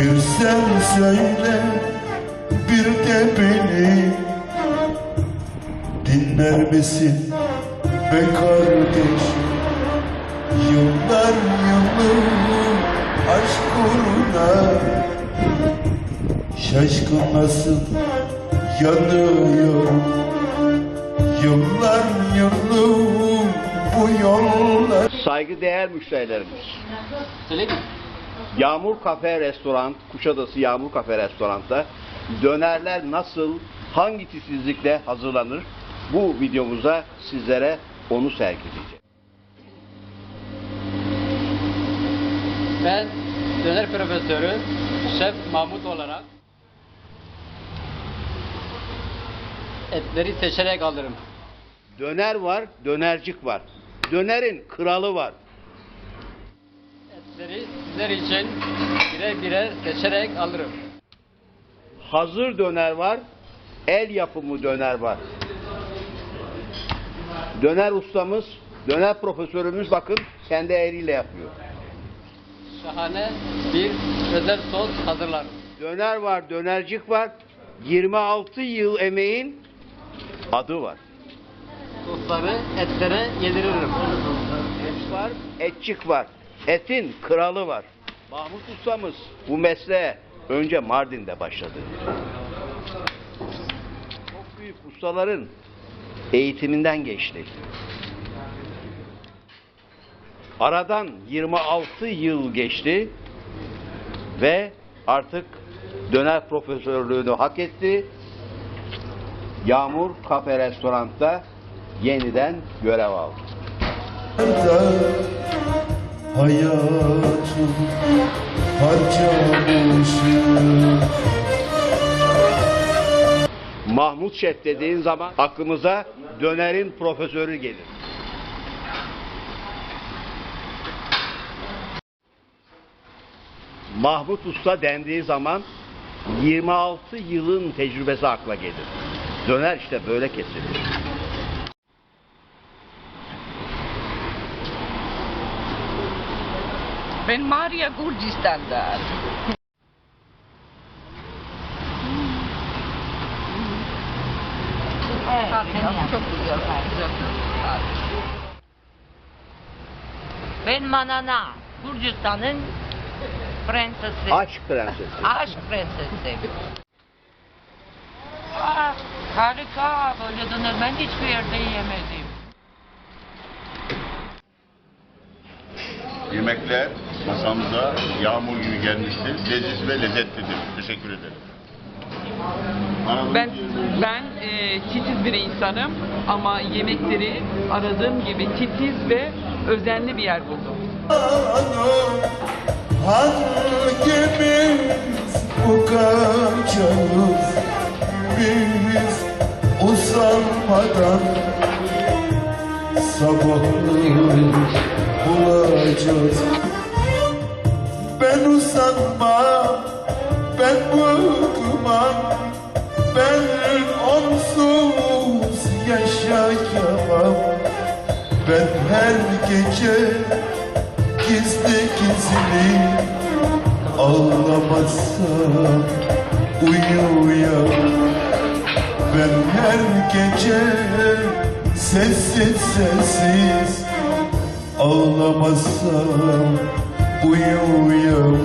Bir sen söyle bir de beni. Dinler misin be kardeş? Yıllar yılı aşk uğruna. Şaşkın nasıl yanıyorum Yıllar yılı bu yollar. Saygıdeğer müşterilerimiz. Yağmur Kafe Restoran, Kuşadası Yağmur Kafe Restoran'da dönerler nasıl, hangi titizlikle hazırlanır? Bu videomuzda sizlere onu sergileyeceğim. Ben döner profesörü Şef Mahmut olarak etleri seçerek alırım. Döner var, dönercik var. Dönerin kralı var. Sizler için birer birer seçerek alırım. Hazır döner var, el yapımı döner var. Döner ustamız, döner profesörümüz bakın kendi eliyle yapıyor. Şahane bir özel sos hazırlarım. Döner var, dönercik var. 26 yıl emeğin adı var. Sosları etlere yediririm. Et var, etçik var. Etin kralı var. Mahmut ustamız bu mesleğe önce Mardin'de başladı. Çok büyük ustaların eğitiminden geçti. Aradan 26 yıl geçti ve artık döner profesörlüğünü hak etti. Yağmur Kafe Restorant'ta yeniden görev aldı. Hayatım harcamışım Mahmut Şef dediğin zaman aklımıza dönerin profesörü gelir. Mahmut Usta dendiği zaman 26 yılın tecrübesi akla gelir. Döner işte böyle kesilir. Ben Maria Gürcistan'dan. Harika, çok güzel. Ben Manana, Gürcistan'ın prensesi. Aşk prensesi. Aşk prensesi. Aa, harika, böyle döner ben hiçbir yerde yemedim. Yemekler masamıza yağmur gibi gelmiştir. Leziz ve lezzetlidir. Teşekkür ederim. Ben ben e, titiz bir insanım ama yemekleri aradığım gibi titiz ve özenli bir yer buldum. Hangimiz Biz usanmadan Sabahları bulacağız. Ben usanmam Ben bıkmam Ben onsuz yaşayamam. Ben her gece gizli gizli Ağlamazsam uyuyamam. Ben her gece sessiz sessiz ağlamazsam uyuyamam